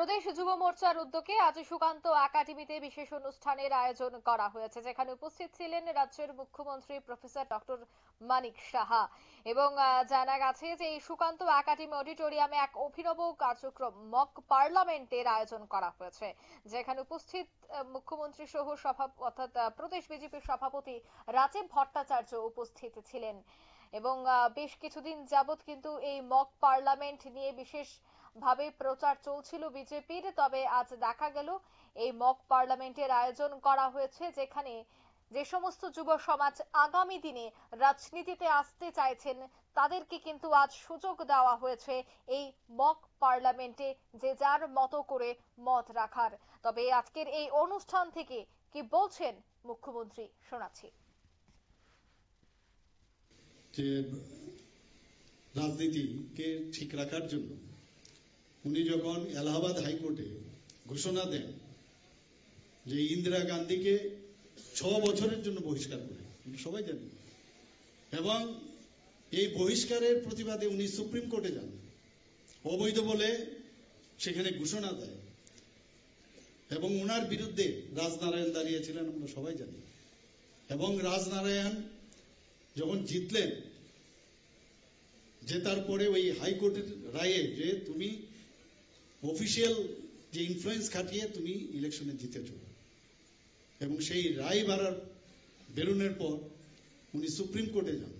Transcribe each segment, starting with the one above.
প্রদেশ যুব মোর্চার উদ্যোগে আজ সুকান্ত একাডেমিতে বিশেষ অনুষ্ঠানের আয়োজন করা হয়েছে, যেখানে উপস্থিত ছিলেন রাজ্যের মুখ্যমন্ত্রী প্রফেসর ডক্টর মানিক সাহা। এবং জানা গেছে যে এই সুকান্ত একাডেমি অডিটোরিয়ামে এক অভিনব কার্যক্রম, মক পার্লামেন্টের আয়োজন করা হয়েছে, যেখানে উপস্থিত মুখ্যমন্ত্রী সহ সভা, অর্থাৎ প্রদেশ বিজেপির সভাপতি রাজীব ভট্টাচার্য উপস্থিত ছিলেন। এবং বেশ কিছুদিন যাবৎ কিন্তু এই মক পার্লামেন্ট নিয়ে বিশেষ ভাবে প্রচার চলছিল বিজেপির, তবে আজ দেখা গেল এই মক পার্লামেন্টের আয়োজন করা হয়েছে, যেখানে যে সমস্ত যুব সমাজ আগামী দিনে রাজনীতিতে আসতে চাইছেন, তাদেরকে কিন্তু আজ সুযোগ দেওয়া হয়েছে এই মক পার্লামেন্টে যে যার মতো করে মত রাখার। তবে আজকের এই অনুষ্ঠান থেকে কি বলছেন মুখ্যমন্ত্রী? শোনাচ্ছি। যে রাজনীতিকে ঠিক রাখার জন্য উনি যখন এলাহাবাদ হাইকোর্টে ঘোষণা দেন যে ইন্দিরা গান্ধীকে ছ বছরের জন্য বহিষ্কার করে সবাই জানি। এবং এই বহিষ্কারের প্রতিবাদে উনি সুপ্রিম কোর্টে যান। অবৈধ বলে সেখানে ঘোষণা দেয়। এবং ওনার বিরুদ্ধে রাজনারায়ণ দাঁড়িয়েছিলেন, আমরা সবাই জানি। এবং রাজনারায়ণ যখন জিতলেন, জেতার পরে ওই হাইকোর্টের রায়ে যে তুমি অফিসিয়াল যে ইনফ্লুয়েন্স খাটিয়ে তুমি ইলেকশনে জিতেছ। এবং সেই রায় বাড়ার বেরোনোর পর উনি সুপ্রিম কোর্টে যান।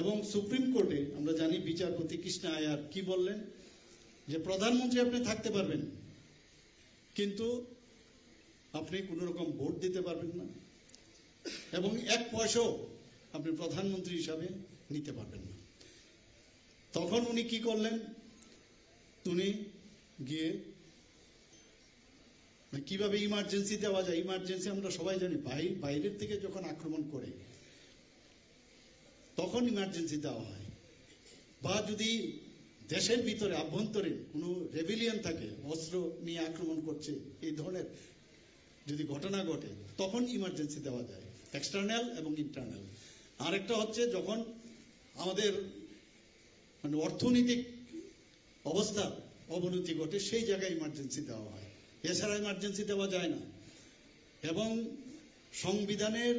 এবং সুপ্রিম কোর্টে আমরা জানি বিচারপতি কৃষ্ণ আয়ার কি বললেন? যে প্রধানমন্ত্রী আপনি থাকতে পারবেন, কিন্তু আপনি কোনো রকম ভোট দিতে পারবেন না। এবং এক পয়সাও আপনি প্রধানমন্ত্রী হিসাবে নিতে পারবেন না। তখন উনি কি করলেন? উনি গিয়ে কীভাবে ইমার্জেন্সি দেওয়া যায় ইমার্জেন্সি আমরা সবাই জানি বাই- বাইরের থেকে যখন আক্রমণ করে, তখন ইমার্জেন্সি দেওয়া হয়। বা যদি দেশের ভিতরে আভ্যন্তরে কোনো রেভিলিয়ন থাকে, অস্ত্র নিয়ে আক্রমণ করছে, এই ধরনের যদি ঘটনা ঘটে, তখন ইমার্জেন্সি দেওয়া যায় এক্সটার্নাল এবং ইন্টারনাল আরেকটা হচ্ছে যখন আমাদের মানে অর্থনৈতিক অবস্থা অবনতি ঘটে, সেই জায়গায় ইমার্জেন্সি দেওয়া হয়। এছাড়া ইমার্জেন্সি দেওয়া যায় না। এবং সংবিধানের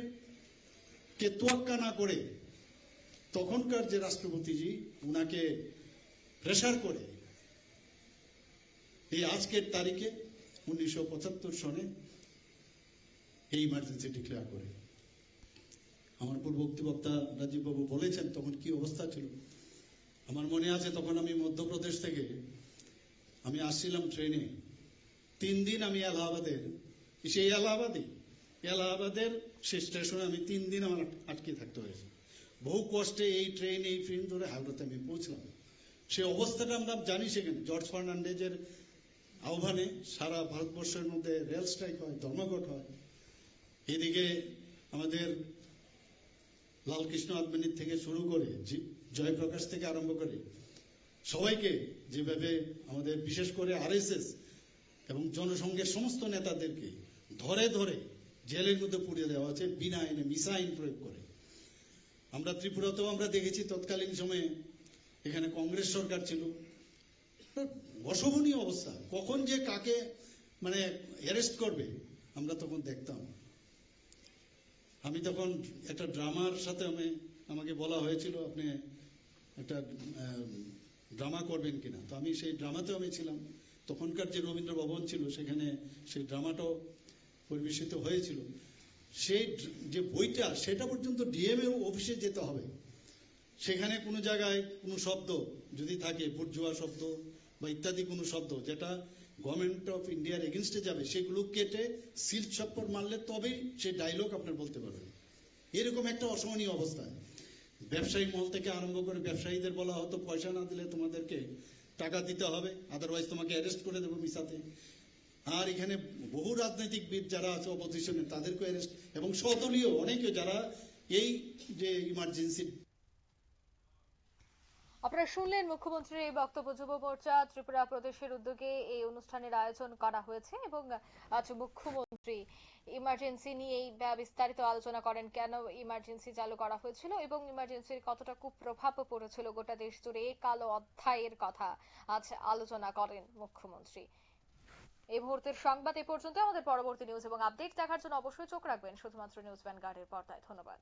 কে তোয়াক্কা না করে, তখনকার যে রাষ্ট্রপতিজি, উনাকে প্রেশার করে, এই আজকের তারিখে উনিশশো পঁচাত্তর সনে এই ইমার্জেন্সি ডিক্লেয়ার করে। আমার পূর্ববর্তী বক্তা রাজীববাবু বলেছেন তখন কি অবস্থা ছিল। আমার মনে আছে তখন আমি মধ্যপ্রদেশ থেকে আমি আসছিলাম ট্রেনে তিন দিন আমি এলাহাবাদের। সেই এলাহাবাদে? এলাহাবাদের সে স্টেশনে আমি তিন দিন আমার আটকে থাকতে হয়েছে। বহু কষ্টে এই ট্রেন এই ট্রেন ধরে হাওড়াতে আমি পৌঁছলাম। সে অবস্থাটা আমরা জানি সেখানে। জর্জ ফার্নান্ডেজের আহ্বানে সারা ভারতবর্ষের মধ্যে রেল স্ট্রাইক হয়, ধর্মঘট হয়। এদিকে আমাদের লালকৃষ্ণ আদমানির থেকে শুরু করে জয়প্রকাশ থেকে আরম্ভ করে সবাইকে যেভাবে আমাদের বিশেষ করে আরএসএস এবং জনসংঘের সমস্ত নেতাদেরকে ধরে ধরে জেলের মধ্যে পুড়িয়ে দেওয়া হচ্ছে, বিনা আইনে মিসা আইন প্রয়োগ করে। আমরা ত্রিপুরাতেও আমরা দেখেছি তৎকালীন সময়ে এখানে কংগ্রেস সরকার ছিল। অশোভনীয় অবস্থা। কখন যে কাকে মানে অ্যারেস্ট করবে, আমরা তখন দেখতাম। আমি তখন একটা ড্রামার সাথে আমি, আমাকে বলা হয়েছিল, আপনি একটা ড্রামা করবেন কিনা? তো আমি সেই ড্রামাতেও আমি ছিলাম। তখনকার যে রবীন্দ্র ভবন ছিল, সেখানে সেই ড্রামাটাও পরিবেশিত হয়েছিল। সেই যে বইটা, সেটা পর্যন্ত ডিএম এর অফিসে যেতে হবে। সেখানে কোনো জায়গায় কোনো শব্দ যদি থাকে বুর্জুয়া শব্দ বা ইত্যাদি কোনো শব্দ, যেটা গভর্নমেন্ট অফ ইন্ডিয়ার এগেনস্টে যাবে, সেগুলো কেটে সিল চপ্পর মারলে তবেই সেই ডায়লগ আপনার বলতে পারবেন। এরকম একটা অসহনীয় অবস্থা। ব্যবসায়ী মল থেকে আরম্ভ করে ব্যবসায়ীদের বলা হতো, পয়সা না দিলে তোমাদেরকে টাকা দিতে হবে আদারওয়াইজ তোমাকে অ্যারেস্ট করে দেবো মিসাতে আর এখানে বহু রাজনৈতিকবিদ যারা আছে অপোজিশনে তাদেরকে অ্যারেস্ট এবং সদলীয় অনেকে যারা এই যে ইমার্জেন্সি আপনারা শুনলেন মুখ্যমন্ত্রীর এই বক্তব্য যুব মোর্চা ত্রিপুরা প্রদেশের উদ্যোগে এই অনুষ্ঠানের আয়োজন করা হয়েছে এবং আজ মুখ্যমন্ত্রী ইমার্জেন্সি নিয়ে এই বিস্তারিত আলোচনা করেন কেন ইমার্জেন্সি চালু করা হয়েছিল এবং ইমার্জেন্সির কতটা কুপ্রভাব পড়েছিল গোটা দেশ জুড়ে এই কালো অধ্যায়ের কথা আজ আলোচনা করেন মুখ্যমন্ত্রী। এই মুহূর্তের সংবাদ এ পর্যন্ত, আমাদের পরবর্তী নিউজ এবং আপডেট দেখার জন্য অবশ্যই চোখ রাখবেন শুধুমাত্র নিউজ ভ্যানগার্ডের পর্দায়। ধন্যবাদ।